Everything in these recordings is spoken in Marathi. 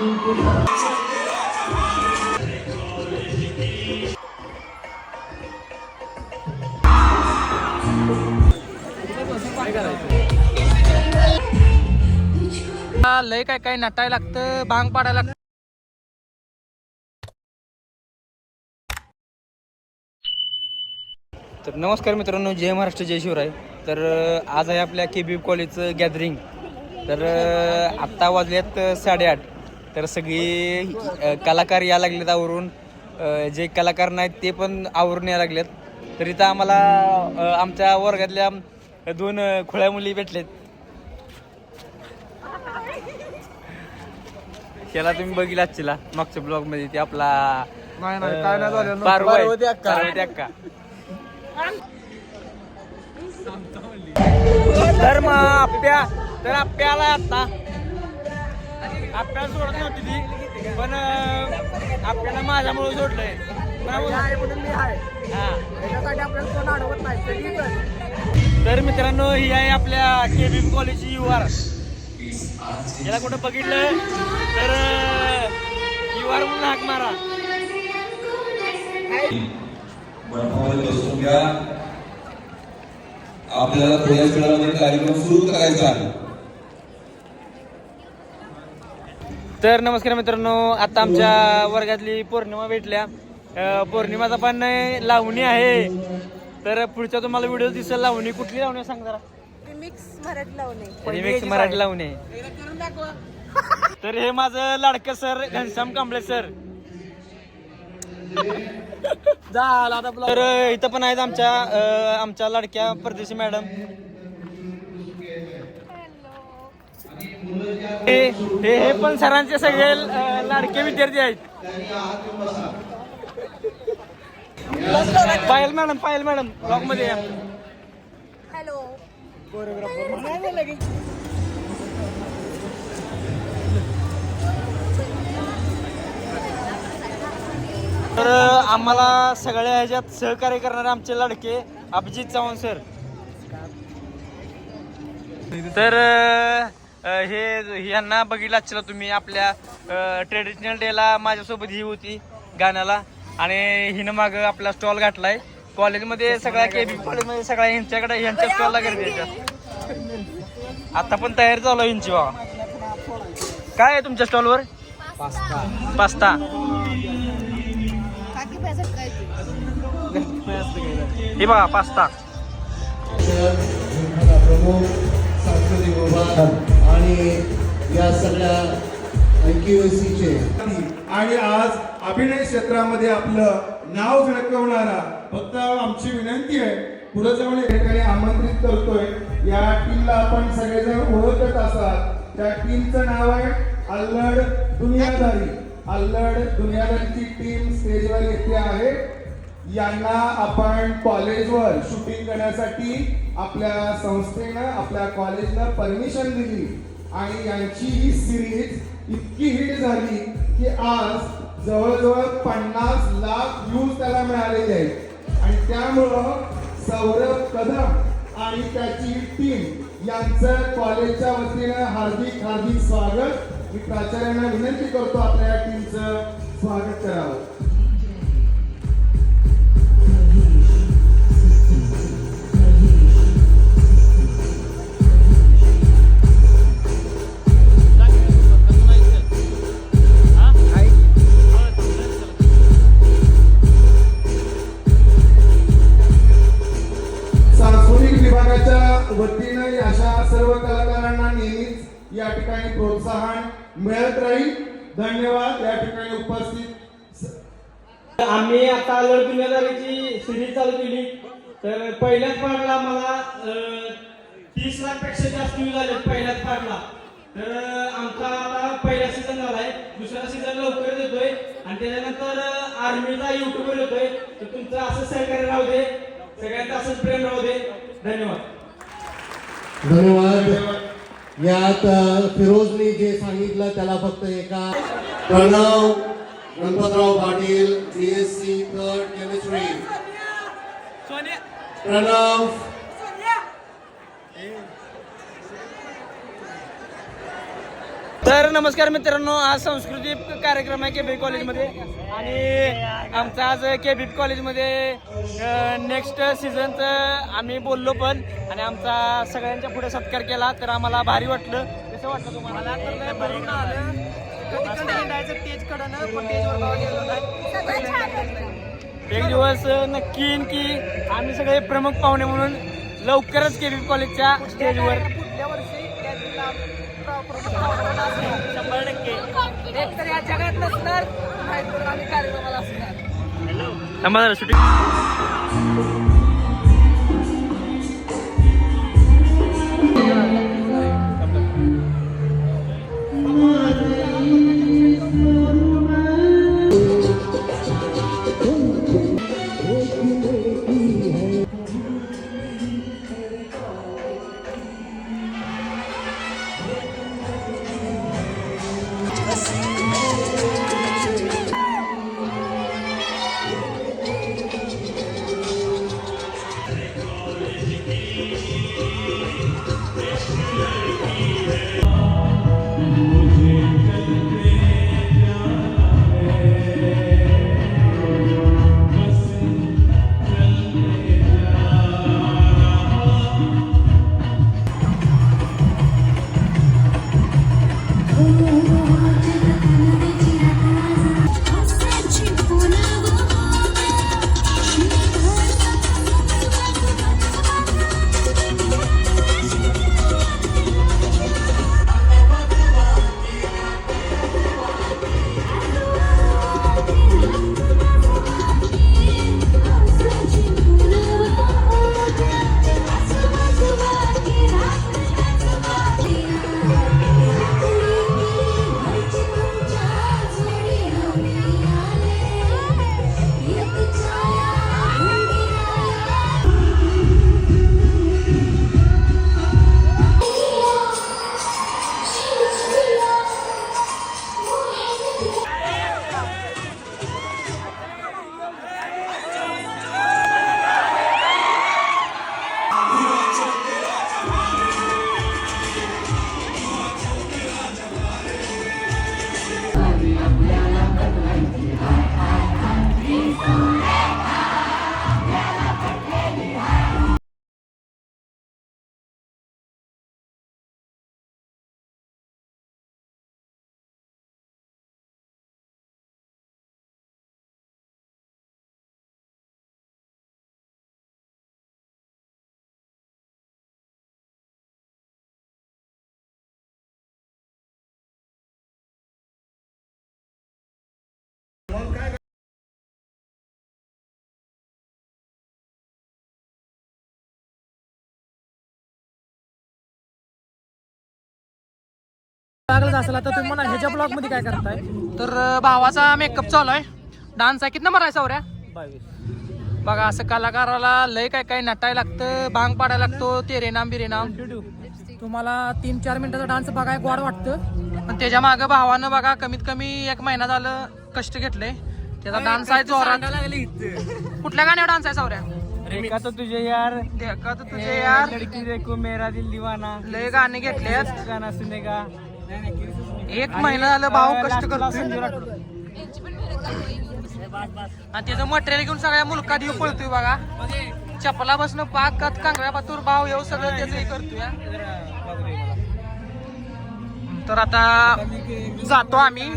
लय काय काय नटायला लागतं भांग पाडायला लागतं. तर नमस्कार मित्रांनो जय महाराष्ट्र जय शिवराय. तर आज आहे आपल्या के बी कॉलेजचं गॅदरिंग तर आत्ता वाजल्यात साडेआठ. तर सगळी अं, कलाकार या लागलेत आवरून. अं, जे कलाकार नाहीत ते पण आवरून या लागलेत. तर इथं आम्हाला अं, आमच्या वर्गातल्या दोन अं, खुळ्या मुली भेटलेत. त्याला तुम्ही बघितला चिला मागच्या ब्लॉगमध्ये ते आपला नाही नाही काय नाही झालं पार्वती. पार्वती अक्का. पार्वती अक्का. तर मग आप्या. तर आप्या आलाय आता आप्या सोडत नव्हती ती पण आपल्याला माझ्यामुळे सोडलंय. हा. आपल्याला तर मित्रांनो ही आहे आपल्या के बी कॉलेजची यू आर. याला कुठं बघितलं? तर यू आर म्हणून हाक मारा. आपल्याला थोड्याच वेळामध्ये कार्यक्रम सुरू करायचा आहे. तर नमस्कार मित्रांनो आता आमच्या वर्गातली पौर्णिमा भेटल्या. अं, पौर्णिमाचा पण लावणी आहे. तर पुढच्या तुम्हाला व्हिडिओ दिसेल लावणी कुठली लावणी आहे सांग जरा. मिक्स मराठी लावणे रिमिक्स मराठी लावणी आहे. तर हे माझं लाडकं सर घनश्याम कांबळे सर. झाला आता ब्लॉग तर अं, इथं पण आहेत आमच्या अं, आमच्या लाडक्या परदेशी मॅडम. हे हे पण सरांचे सगळे लाडके विद्यार्थी आहेत. पायल मॅडम पायल मॅडम ब्लॉगमध्ये या. हॅलो. तर आम्हाला सगळ्या ह्याच्यात सहकार्य करणारे आमचे लाडके अभिजित चव्हाण सर. तर हे यांना बघितलं असेल तुम्ही आपल्या ट्रेडिशनल डेला माझ्यासोबत ही होती गाण्याला आणि हिनं माग आपला स्टॉल घातलाय कॉलेजमध्ये सगळ्या के बी कॉलेजमध्ये सगळ्या ह्यांच्याकडे ह्यांच्या स्टॉलला गर्दी आहे आता पण तयारी चालू आहे ह्यांची बाबा काय आहे तुमच्या स्टॉलवर पास्ता काकी पैसा काय हे बघा पास्ता प्रमुख सांस्कृतिक विभाग आणि या सगळ्या चे. आणि आज अभिनय क्षेत्रामध्ये आपलं नाव झळकवणारा फक्त आमची विनंती आहे पुढे जाऊन या ठिकाणी आमंत्रित करतोय. या टीमला आपण सगळेजण ओळखत असाल त्या टीमचं नाव आहे अल्लड दुनियादारी. अल्लड दुनियादारीची टीम स्टेजवर येते आहे. यांना आपण कॉलेजवर शूटिंग करण्यासाठी आपल्या संस्थेनं आपल्या कॉलेजनं परमिशन दिली. आणि यांची ही सिरीज इतकी हिट झाली की आज जवळजवळ पन्नास लाख व्ह्यूज त्याला मिळालेले आहेत. आणि त्यामुळं सौरभ कदम आणि त्याची टीम यांचं कॉलेजच्या वतीनं हार्दिक हार्दिक स्वागत. मी प्राचार्यांना विनंती करतो आपल्या या टीमचं स्वागत करावं. चालू केली. तर पहिल्याच पाडला मला तीस लाखपेक्षा जास्त व्ह्यू झाले पहिल्याच पाडला. तर आमचा आता पहिला सीझन झालाय. दुसरा सीझन लवकर येतोय आणि त्याच्यानंतर आर्मीचा युट्यूबवर येतोय. तर तुमचं असं सहकार्य राहू दे. सगळ्यांचं असंच प्रेम राहू दे. धन्यवाद. धन्यवाद. यात फिरोजनी जे सांगितलं त्याला फक्त एका Pranav Ganpatrao Patil B S C third chemistry Pranav तर नमस्कार मित्रांनो आज सांस्कृतिक कार्यक्रम आहे केबी कॉलेजमध्ये. आणि आमचा आज केबी कॉलेजमध्ये नेक्स्ट सीझनचं आम्ही बोललो पण आणि आमचा सगळ्यांच्या पुढे सत्कार केला तर आम्हाला भारी वाटलं. कसं वाटलं तुम्हाला? तेज कडनं पण तेजवर एक दिवस नक्की येईन की आम्ही सगळे प्रमुख पाहुणे म्हणून लवकरच केबी कॉलेजच्या स्टेजवर. शंभर टक्के. एक तर या जगात नसणार नाहीतर आम्ही कार्यक्रमाला असणार. थांबा शूटिंग लागलं असेल तर तुम्ही म्हणा ह्याच्या ब्लॉगमध्ये काय करताय? तर भावाचा मेकअप चालू आहे. डान्स आहे. किती नंबर आहे सौऱ्या बघा असं कलाकाराला लय काय काय नटायला लागतं भांग पाडायला लागतो तेरे नाम बिरे नाम तुम्हाला तीन चार मिनिटाचा डान्स बघाय गोड वाटतं. पण त्याच्या मागं भावानं बघा कमीत कमी एक महिना झालं कष्ट घेतले त्याचा डान्स आहे जोरात. कुठल्या गाण्यावर डान्स आहे रेखा तो तुझे यार. देखा तुझे यार. लड़की देखो मेरा दिल दीवाना. लय गाणे घेतले गाना सुनेगा. एक महिना झालं भाऊ कष्ट राठोड. आणि त्याचं मटेरियल घेऊन सगळ्या मुलकात येऊ पळतोय बघा. चपला बसणं पाक कात कांगव्या पातूर भाव येऊ सगळं त्याचं हे करतोय. तर आता जातो आम्ही.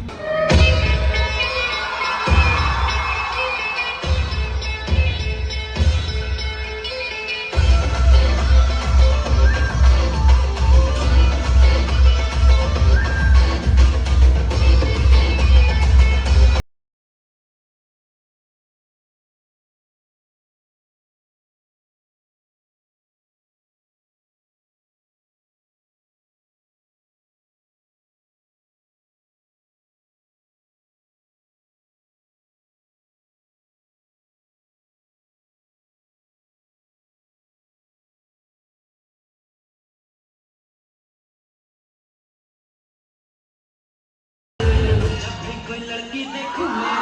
लड़की देखूं मैं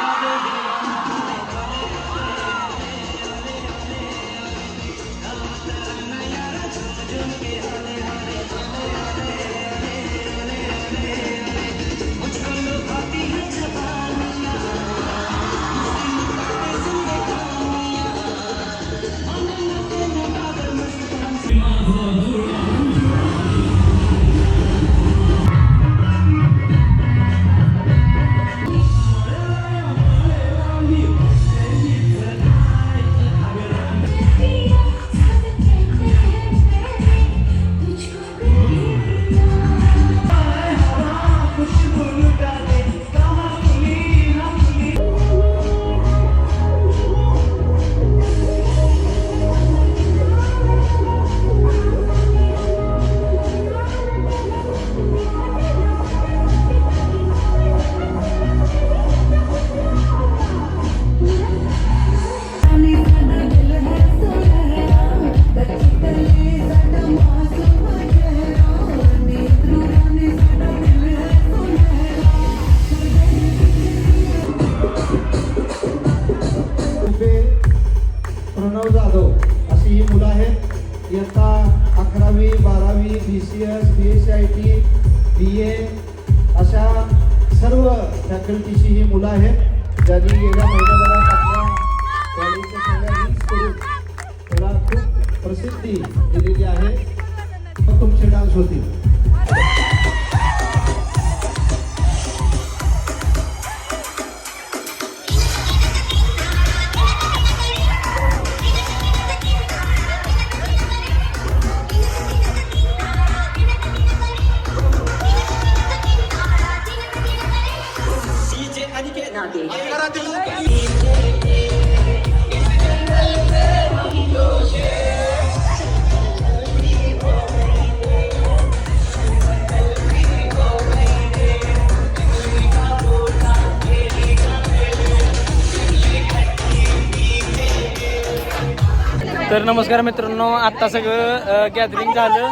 तर नमस्कार मित्रांनो आता सगळं गॅदरिंग झालं.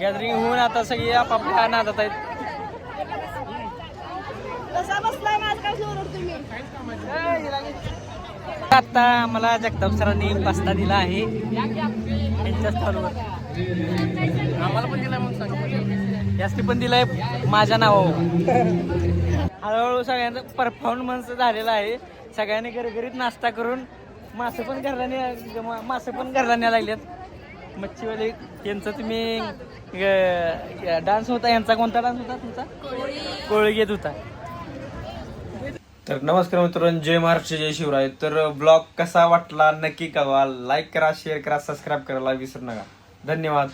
गॅदरिंग होऊन आता सगळे आपापल्या नादात आहेत. कसा बसलाय माझ काय जोर तुम्ही? आता आम्हाला जगताप सरांनी पास्ता दिला आहे. यांच्या आम्हाला पण दिलाय म्हणून सांग जास्ती पण दिलाय माझ्या नावावर. हळूहळू सगळ्यांचा परफॉर्मन्स झालेला आहे. सगळ्यांनी घरघरीत नाश्ता करून मासे पण घरला न्या मासे पण घरला न्यायला लागलेत. मच्छीवाले यांचं तुम्ही डान्स होता यांचा कोणता डान्स होता तुमचा? कोळी घेत होता. तर नमस्कार मित्रांनो जय महाराष्ट्र जय शिवराय. तर ब्लॉग कसा वाटला नक्की कळवा. लाईक करा शेअर करा सबस्क्राईब करायला विसरू नका. धन्यवाद.